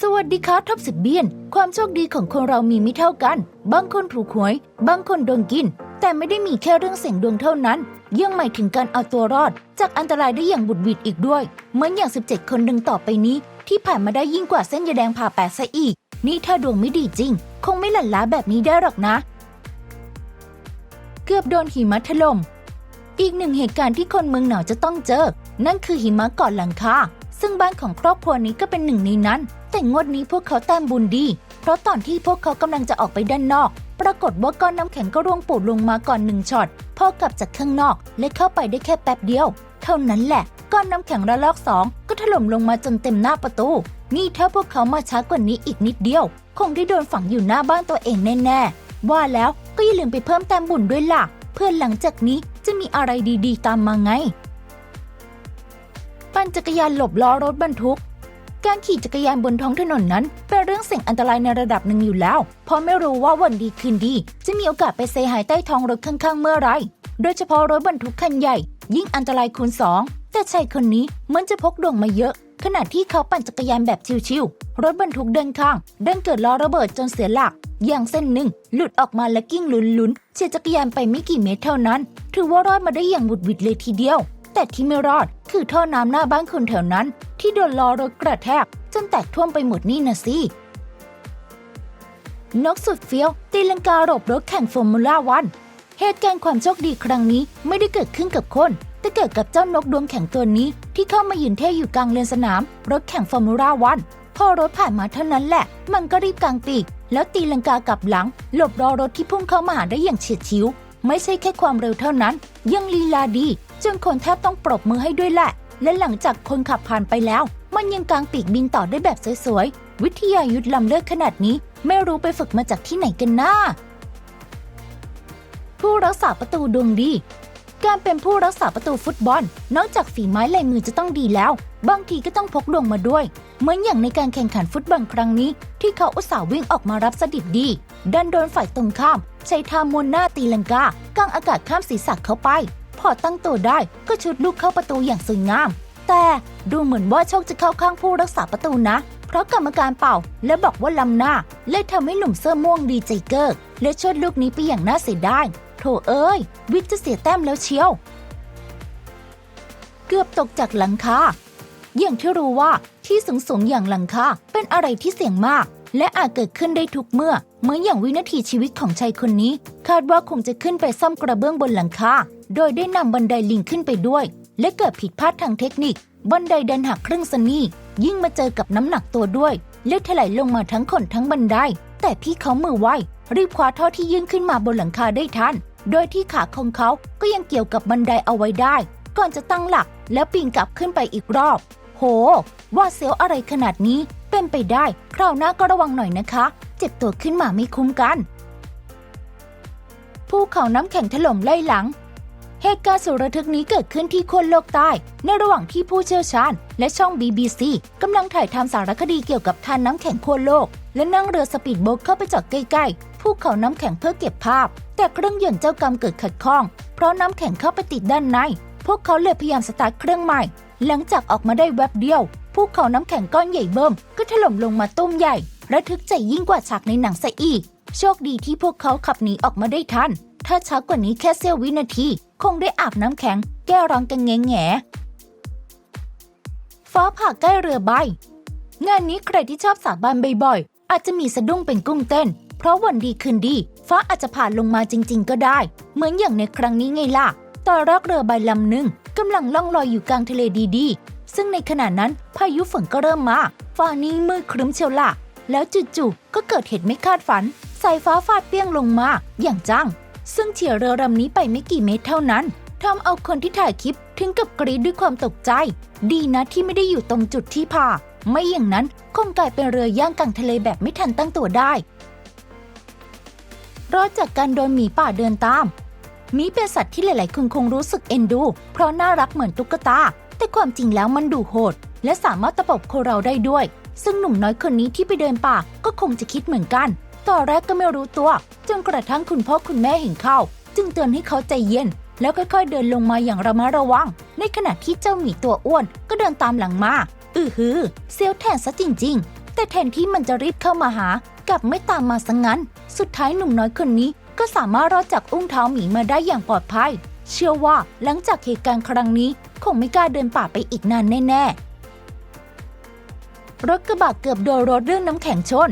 สวัสดีครับท็อปสิบเบียน ความโชคดีของคนเรามีไม่เท่ากัน บางคนถูกหวย บางคนโดนกิน แต่ไม่ได้มีแค่เรื่องเสี่ยงดวงเท่านั้น ยังหมายถึงการเอาตัวรอด จากอันตรายได้อย่างบุดหวิดอีกด้วย เหมือนอย่าง 17 คนดังต่อไปนี้ ที่ผ่านมาได้ยิ่งกว่าเส้นยาแดงผ่าแปดซะอีก นี่ถ้าดวงไม่ดีจริง คงไม่หลั่นล้าแบบนี้ได้หรอกนะ เกือบโดนหิมะถล่มอีกหนึ่งเหตุการณ์ที่คนเมืองหนาวจะต้องเจอ นั่นคือหิมะก่อนหลังคา ซึ่งบ้านของครอบครัวนี้ก็เป็นหนึ่งในนั้น แต่งวดนี้พวกเขาแต้มบุญดี เพราะตอนที่พวกเขากำลังจะออกไปด้านนอก ปรากฏว่าก้อนน้ำแข็งก็ร่วงปูดลงมาก่อนหนึ่งช็อตพอกลับจากข้างนอกและเข้าไปได้แค่แป๊บเดียว เท่านั้นแหละ ก้อนน้ำแข็งระลอกสองก็ถล่มลงมาจนเต็มหน้าประตู นี่ถ้าพวกเขามาช้ากว่านี้อีกนิดเดียว คงได้โดนฝังอยู่หน้าบ้านตัวเองแน่ๆว่าแล้วก็อย่าลืมไปเพิ่มแต้มบุญด้วยล่ะเพื่อหลังจากนี้จะมีอะไรดีๆ ตามมาไง ปั่นจักรยานหลบล้อรถบรรทุก การขี่จักรยานบนท้องถนนนั้นเป็นเรื่องเสี่ยงอันตรายในระดับหนึ่งอยู่แล้ว เพราะไม่รู้ว่าวันดีคืนดี จะมีโอกาสไปเซหายใต้ท้องรถข้างๆเมื่อไร โดยเฉพาะรถบรรทุกคันใหญ่ ยิ่งอันตรายคูณสองแต่ชายคนนี้เหมือนจะพกดวงมาเยอะ ขณะที่เขาปั่นจักรยานแบบชิวๆรถบรรทุกเดินข้างดันเกิดล้อระเบิดจนเสียหลักอย่างเส้นหนึ่งหลุดออกมาและกิ้งลุ้นๆเฉียดจักรยานไปไม่กี่เมตรเท่านั้น ถือว่ารอดมาได้อย่างบุดวิดเลยทีเดียว แต่ที่ไม่รอด คือท่อน้ำหน้าบ้านคนแถวนั้น ที่โดนล้อรถกระแทกจนแตกท่วมไปหมดนี่นะสิ นกสุดเฟี้ยวตีลังกาหลบรถแข่งฟอร์มูล่าวัน เหตุการณ์ความโชคดีครั้งนี้ไม่ได้เกิดขึ้นกับคน แต่เกิดกับเจ้านกดวงแข็งตัวนี้ ที่เข้ามายืนเท่อยู่กลางเลนสนาม รถแข่งฟอร์มูล่าวันพอรถผ่านมาเท่านั้นแหละ มันก็รีบกางปีก แล้วตีลังกากลับหลัง หลบรอรถที่พุ่งเข้ามาหาได้อย่างเฉียดฉิว ไม่ใช่แค่ความเร็วเท่านั้น ยังลีลาดี จนคนแทบต้องปรบมือให้ด้วยแหละ และหลังจากคนขับผ่านไปแล้ว มันยังกางปีกบินต่อได้แบบสวยๆ วิทยายุทธลำเลิศขนาดนี้ ไม่รู้ไปฝึกมาจากที่ไหนกันนะผู้รักษาประตูดวงดี การเป็นผู้รักษาประตูฟุตบอล นอกจากฝีไม้ลายมือจะต้องดีแล้ว บางทีก็ต้องพกดวงมาด้วย เหมือนอย่างในการแข่งขันฟุตบอลครั้งนี้ ที่เขาอุตส่าห์วิ่งออกมารับสดิบดี ดันโดนฝ่ายตรงข้าม ใช้ท่ามวนหน้าตีลังกากางอากาศข้ามศีรษะเข้าไป อตั้งตัวได้ก็ชุดลูกเข้าประตูอย่างสวยงาม แต่ดูเหมือนว่าโชคจะเข้าข้างผู้รักษาประตูนะ เพราะกรรมการเป่าและบอกว่าลำหน้าเลยทำให้หนุ่มเสื้อม่วงดีใจเกอร์และชดลูกนี้ไปอย่างน่าเสียดายโถเอ้ย วิทย์จะเสียแต้มแล้วเชียว เกือบตกจากหลังคาอย่างที่รู้ว่าที่สูงสูงอย่างหลังคาเป็นอะไรที่เสี่ยงมาก และอาจเกิดขึ้นได้ทุกเมื่อเหมือนอย่างวินาทีชีวิตของชายคนนี้ คาดว่าคงจะขึ้นไปซ่อมกระเบื้องบนหลังคา โดยได้นำบันไดลิงขึ้นไปด้วย และเกิดผิดพลาดทางเทคนิค บันไดดันหักครึ่งสนียิ่งมาเจอกับน้ำหนักตัวด้วยเลือดถลายลงมาทั้งคนทั้งบันได แต่พี่เขามือไวรีบคว้าท่อที่ยื่นขึ้นมาบนหลังคาได้ทัน โดยที่ขาของเขาก็ยังเกี่ยวกับบันไดเอาไว้ได้ ก่อนจะตั้งหลักแล้วปีนกลับขึ้นไปอีกรอบ โห ว่าเซลลอะไรขนาดนี้ เป็นไปได้ คราวหน้าก็ระวังหน่อยนะคะ เจ็บตัวขึ้นมาไม่คุ้มกัน ภูเขาน้ำแข็งถล่มไล่หลัง เหตุการณ์สุดระทึกนี้เกิดขึ้นที่ขั้วโลกใต้ ในระหว่างที่ผู้เชี่ยวชาญ และช่อง BBC กำลังถ่ายทำสารคดีเกี่ยวกับทานน้ำแข็งขั้วโลก และนั่งเรือสปีดโบ๊ทเข้าไปจอดใกล้ๆภูเขาน้ำแข็งเพื่อเก็บภาพ แต่เครื่องยนต์เจ้ากรรมเกิดขัดข้อง เพราะน้ำแข็งเข้าไปติดด้านใน พวกเขาเลยพยายามสตาร์ทเครื่องใหม่ หลังจากออกมาได้แวบเดียวภูเขาน้ำแข็งก้อนใหญ่เบิ่มก็ถล่มลงมาตุ้มใหญ่ระทึกใจยิ่งกว่าฉากในหนังซะอีก โชคดีที่พวกเขาขับหนีออกมาได้ทัน ถ้าช้ากว่านี้แค่เสี้ยววินาที คงได้อาบน้ำแข็ง แก้ร้อนกันแง่แง่ฟ้าผ่าใกล้เรือใบ งานนี้ใครที่ชอบสาบานบ่อยๆ อาจจะมีสะดุ้งเป็นกุ้งเต้น เพราะวันดีคืนดี ฟ้าอาจจะผ่านลงมาจริง ๆ ก็ได้ เหมือนอย่างในครั้งนี้ไงล่ะตอนแรกเรือใบลำหนึ่งกำลังล่องลอยอยู่กลางทะเลดีๆ ซึ่งในขณะนั้นพายุฝนก็เริ่มมา ฟ้านี้มืดครึ้มเชียวล่ะ แล้วจู่ๆก็เกิดเหตุไม่คาดฝัน สายฟ้าฟาดเปี้ยงลงมา อย่างจัง ซึ่งเฉียวเรือลำนี้ไปไม่กี่เมตรเท่านั้นทำเอาคนที่ถ่ายคลิปถึงกับกรีดด้วยความตกใจ ดีนะที่ไม่ได้อยู่ตรงจุดที่ผ่าไม่อย่างนั้นคงกลายเป็นเรือย่างกลางทะเลแบบไม่ทันตั้งตัวได้รอดจากการโดนหมีป่าเดินตามหมีเป็นสัตว์ที่หลาย ๆ คนคงรู้สึกเอ็นดู เพราะน่ารักเหมือนตุ๊กตา แต่ความจริงแล้วมันดูโหด และสามารถตะปบคนเราได้ด้วย ซึ่งหนุ่มน้อยคนนี้ที่ไปเดินป่าก็คงจะคิดเหมือนกัน ตอนแรกก็ไม่รู้ตัว จนกระทั่งคุณพ่อคุณแม่เห็นเข้า จึงเตือนให้เขาใจเย็น แล้วค่อยๆ เดินลงมาอย่างระมัดระวัง ในขณะที่เจ้าหมีตัวอ้วนก็เดินตามหลังมา อือหือเซียวแทนซะจริง ๆ แต่แทนที่มันจะรีบเข้ามาหากลับไม่ตามมาซะงงั้น สุดท้ายหนุ่มน้อยคนนี้ก็สามารถรอดจากอุ้งเท้าหมีมาได้อย่างปลอดภัย เชื่อว่าหลังจากเหตุการณ์ครั้งนี้ คงไม่กล้าเดินป่าไปอีกนานแน่ๆรถกระบะเกือบโดนรถเรื่องน้ำแข็งชน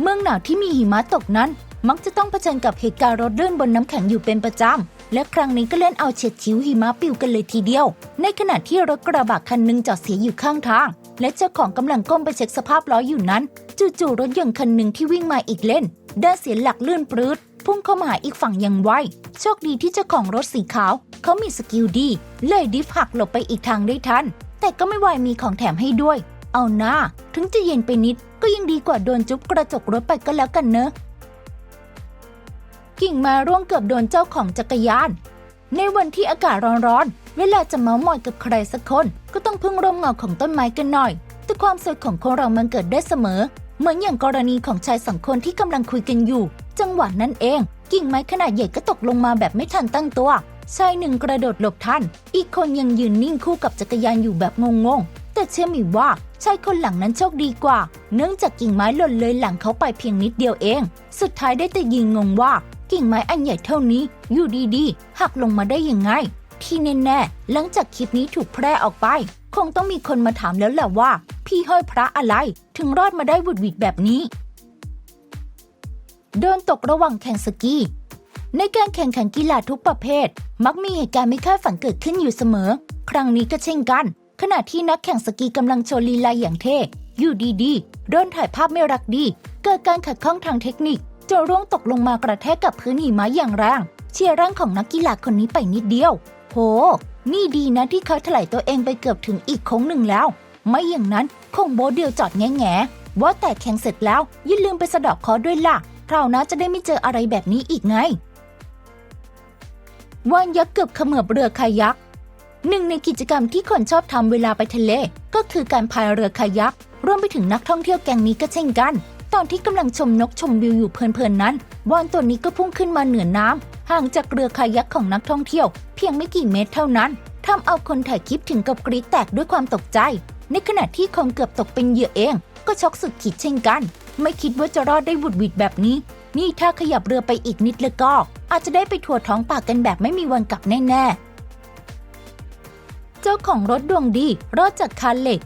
เมืองหนาวที่มีหิมะตกนั้น มักจะต้องเผชิญกับเหตุการณ์รถเลื่นบนน้ำแข็งอยู่เป็นประจำ และครั้งนี้ก็เล่นเอาเฉียดฉิวหิมะปิวกันเลยทีเดียว ในขณะที่รถกระบะคันหนึ่งจอดเสียอยู่ข้างทาง และเจ้าของกำลังก้มไปเช็คสภาพล้ออยู่นั้น จู่ๆรถยนต์คันหนึ่งที่วิ่งมาอีกเลนได้เสียหลักลื่นปรืดพุ่งเข้ามาหาอีกฝั่งอย่างไว โชคดีที่เจ้าของรถสีขาว เขามีสกิลดี เลยดิฟหักหลบไปอีกทางได้ทัน แต่ก็ไม่ไหวมีของแถมให้ด้วย เอาหน้า ถึงจะเย็นไปนิด ก็ยังดีกว่าโดนจุ๊บกระจกรถไปก็แล้วกันเนอะ กิ่งมาร่วงเกือบโดนเจ้าของจักรยาน ในวันที่อากาศร้อนๆ เวลาจะเมาส์มอยกับใครสักคน ก็ต้องพึ่งร่มเงาของต้นไม้กันหน่อย แต่ความสวยของคนเรามันเกิดได้เสมอ เหมือนอย่างกรณีของชายสองคนที่กำลังคุยกันอยู่ จังหวะนั้นเอง กิ่งไม้ขนาดใหญ่ก็ตกลงมาแบบไม่ทันตั้งตัวชายหนึ่งกระโดดหลบทัน อีกคนยังยืนนิ่งคู่กับจักรยานอยู่แบบงงๆ แต่เชื่อมีว่าชายคนหลังนั้นโชคดีกว่า เนื่องจากกิ่งไม้หล่นเลยหลังเขาไปเพียงนิดเดียวเอง สุดท้ายได้แต่ยิงงงว่า กิ่งไม้อันใหญ่เท่านี้ อยู่ดีๆหักลงมาได้ยังไง ที่แน่ๆหลังจากคลิปนี้ถูกแพร่ออกไป คงต้องมีคนมาถามแล้วแหละว่า พี่ห้อยพระอะไร ถึงรอดมาได้บุดหวิดแบบนี้เดินตกระหว่างแข่งสกีในการแข่งขันกีฬาทุกประเภท มักมีเหตุการณ์ไม่คาดฝันเกิดขึ้นอยู่เสมอ ครั้งนี้ก็เช่นกัน ขณะที่นักแข่งสกีกำลังโชว์ลีลาอย่างเท่อยู่ดีๆโดนถ่ายภาพไม่รักดี เกิดการขัดข้องทางเทคนิคจนร่วงตกลงมากระแทกกับพื้นหิมะอย่างแรงเชียร์ร่างของนักกีฬาคนนี้ไปนิดเดียว โห นี่ดีนะที่เขาถลายตัวเองไปเกือบถึงอีกโค้งหนึ่งแล้ว ไม่อย่างนั้นคงโบทเดียวจอดแง่แง่ว่าแต่แข่งเสร็จแล้วอย่าลืมไปสะดอกคอด้วยล่ะคราวน้าจะได้ไม่เจออะไรแบบนี้อีกไงว่านยักษ์เกือบเขมือบเรือคายัก หนึ่งในกิจกรรมที่คนชอบทำเวลาไปทะเล ก็คือการพายเรือคายักรวมไปถึงนักท่องเที่ยวแก๊งนี้ก็เช่นกัน ตอนที่กำลังชมนกชมวิวอยู่เพลินๆนั้นวานตัวนี้ก็พุ่งขึ้นมาเหนือน้ำห่างจากเรือคายักของนักท่องเที่ยว เพียงไม่กี่เมตรเท่านั้นทำเอาคนถ่ายคลิปถึงกับกรี๊ดแตกด้วยความตกใจ ในขณะที่คงเกือบตกเป็นเหยื่อเอง ก็ช็อกสุดขีดเช่นกัน ไม่คิดว่าจะรอดได้บุดหวิดแบบนี้ นี่ถ้าขยับเรือไปอีกนิดแล้วก็ อาจจะได้ไปทัวร์ท้องป่ากันแบบไม่มีวันกลับแน่ๆ เจ้าของรถดวงดีรอดจากคานเหล็ก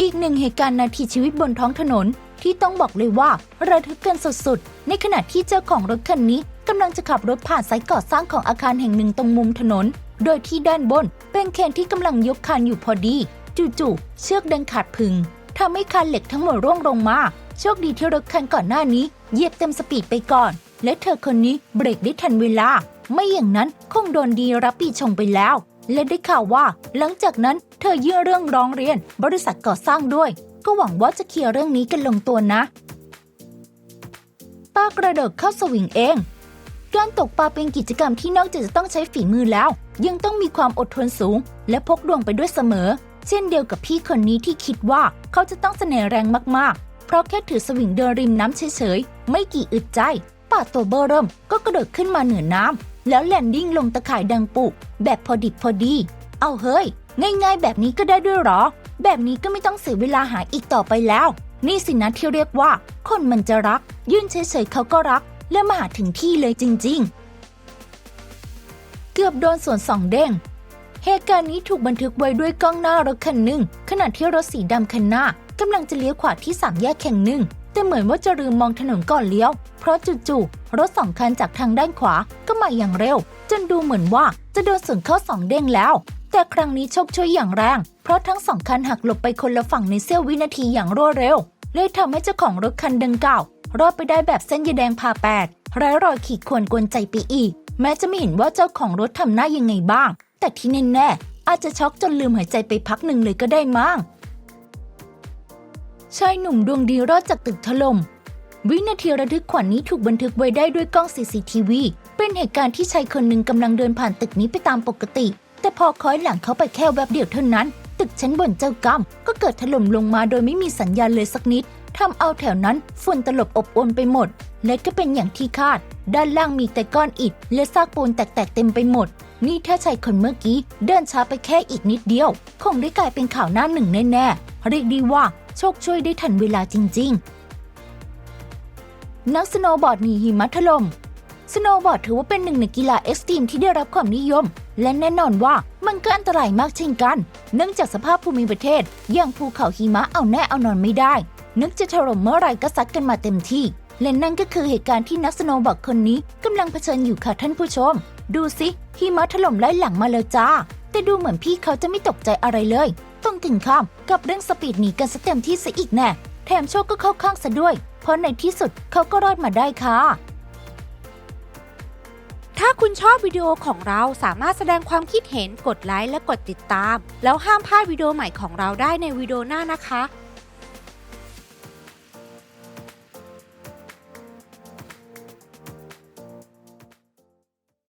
อีกหนึ่งเหตุการณ์นาทีชีวิตบนท้องถนนที่ต้องบอกเลยว่าระทึกกันสุดๆ ในขณะที่เจ้าของรถคันนี้กำลังจะขับรถผ่านไซต์ก่อสร้างของอาคารแห่งหนึ่งตรงมุมถนน โดยที่ด้านบนเป็นเคนที่กำลังยกคานอยู่พอดี จู่ๆเชือกดันขาดพึงทำให้คานเหล็กทั้งหมดร่วงลงมา โชคดีที่รถคันก่อนหน้านี้เหยียบเต็มสปีดไปก่อน และเธอคนนี้เบรกได้ทันเวลา ไม่อย่างนั้นคงโดนดีรับปีชงไปแล้ว และได้ข่าวว่า หลังจากนั้นเธอยื่นเรื่องร้องเรียน บริษัทก่อสร้างด้วย ก็หวังว่าจะเคลียร์เรื่องนี้กันลงตัวนะ ป้ากระโดดเข้าสวิงเอง การตกปลาเป็นกิจกรรมที่นอกจากจะต้องใช้ฝีมือแล้ว ยังต้องมีความอดทนสูง และพกดวงไปด้วยเสมอ เช่นเดียวกับพี่คนนี้ที่คิดว่าเขาจะต้องเสน่ห์แรงมากๆ เพราะแค่ถือสวิงเดินริมน้ำเฉยๆ ไม่กี่อึดใจป่าตัวเบอร์เริ่มก็กระโดดขึ้นมาเหนือน้ำแล้วแลนดิ้งลงตะข่ายดังปุก แบบพอดิบพอดี เอาเฮ้ย ง่าย ๆ แบบนี้ก็ได้ด้วยหรอ แบบนี้ก็ไม่ต้องเสียเวลาหาอีกต่อไปแล้ว นี่สินะที่เรียกว่า คนมันจะรัก ยื่นเฉยๆเขาก็รัก และมาหาถึงที่เลยจริง ๆ เกือบโดนสวนสองเด้งเหตุการณ์นี้ถูกบันทึกไว้ด้วยกล้องหน้ารถคันหนึ่งขณะที่รถสีดำคันหน้ากำลังจะเลี้ยวขวาที่สามแยกแห่งหนึ่ง แต่เหมือนว่าจะลืมมองถนนก่อนเลี้ยว เพราะจู่ๆรถสองคันจากทางด้านขวาก็มาอย่างเร็ว จนดูเหมือนว่าจะโดนสวนเข้าสองเด้งแล้ว แต่ครั้งนี้โชคช่วยอย่างแรง เพราะทั้งสองคันหักหลบไปคนละฝั่งในเสี้ยววินาทีอย่างรวดเร็วเลยทำให้เจ้าของรถคันดังกล่าวรอดไปได้แบบเส้นยาแดงผ่าแปดไร้รอยขีดข่วนกวนใจไปอีก แม้จะไม่เห็นว่าเจ้าของรถทำหน้ายังไงบ้าง แต่ที่แน่ๆอาจจะช็อกจนลืมหายใจไปพักหนึ่งเลยก็ได้มั้ง ชายหนุ่มดวงดีรอดจากตึกถล่ม วินาทีระทึกขวัญนนี้ถูกบันทึกไว้ได้ด้วยกล้อง CCTV เป็นเหตุการณ์ที่ชายคนหนึ่งกำลังเดินผ่านตึกนี้ไปตามปกติ แต่พอคอยหลังเขาไปแค่แวบเดียวเท่านั้น ตึกชั้นบนเจ้ากรรมก็เกิดถล่มลงมาโดยไม่มีสัญญาณเลยสักนิดทำเอาแถวนั้นฝุ่นตลบอบอวนไปหมด และก็เป็นอย่างที่คาด ด้านล่างมีแต่ก้อนอิฐและซากปูนแตกๆเต็มไปหมด นี่ถ้าชายคนเมื่อกี้เดินช้าไปแค่อีกนิดเดียว คงได้กลายเป็นข่าวหน้าหนึ่งแน่ๆเรียกได้ว่า โชคช่วยได้ทันเวลาจริง ๆ นักสโนว์บอร์ดหนีหิมะถล่มสโนว์บอร์ดถือว่าเป็นหนึ่งในกีฬาเอ็กซ์ตรีมที่ได้รับความนิยม และแน่นอนว่ามันก็อันตรายมากเช่นกัน เนื่องจากสภาพภูมิประเทศอย่างภูเขาหิมะเอาแน่เอานอนไม่ได้ นึกจะถล่มเมื่อไรก็ซัดกันมาเต็มที่ และนั่นก็คือเหตุการณ์ที่นักสโนว์บอร์ดคนนี้กำลังเผชิญอยู่ค่ะท่านผู้ชม ดูสิหิมะถล่มไล่หลังมาแล้วจ้า แต่ดูเหมือนพี่เขาจะไม่ตกใจอะไรเลย รงกันข้ามกับเรื่องสปีดหนีกันซะเต็มที่ซะอีกแน่ แถมโชคก็เข้าข้างซะด้วย เพราะในที่สุดเขาก็รอดมาได้ค่ะ ถ้าคุณชอบวิดีโอของเราสามารถแสดงความคิดเห็นกดไลค์และกดติดตาม แล้วห้ามพลาดวิดีโอใหม่ของเราได้ในวิดีโอหน้านะคะ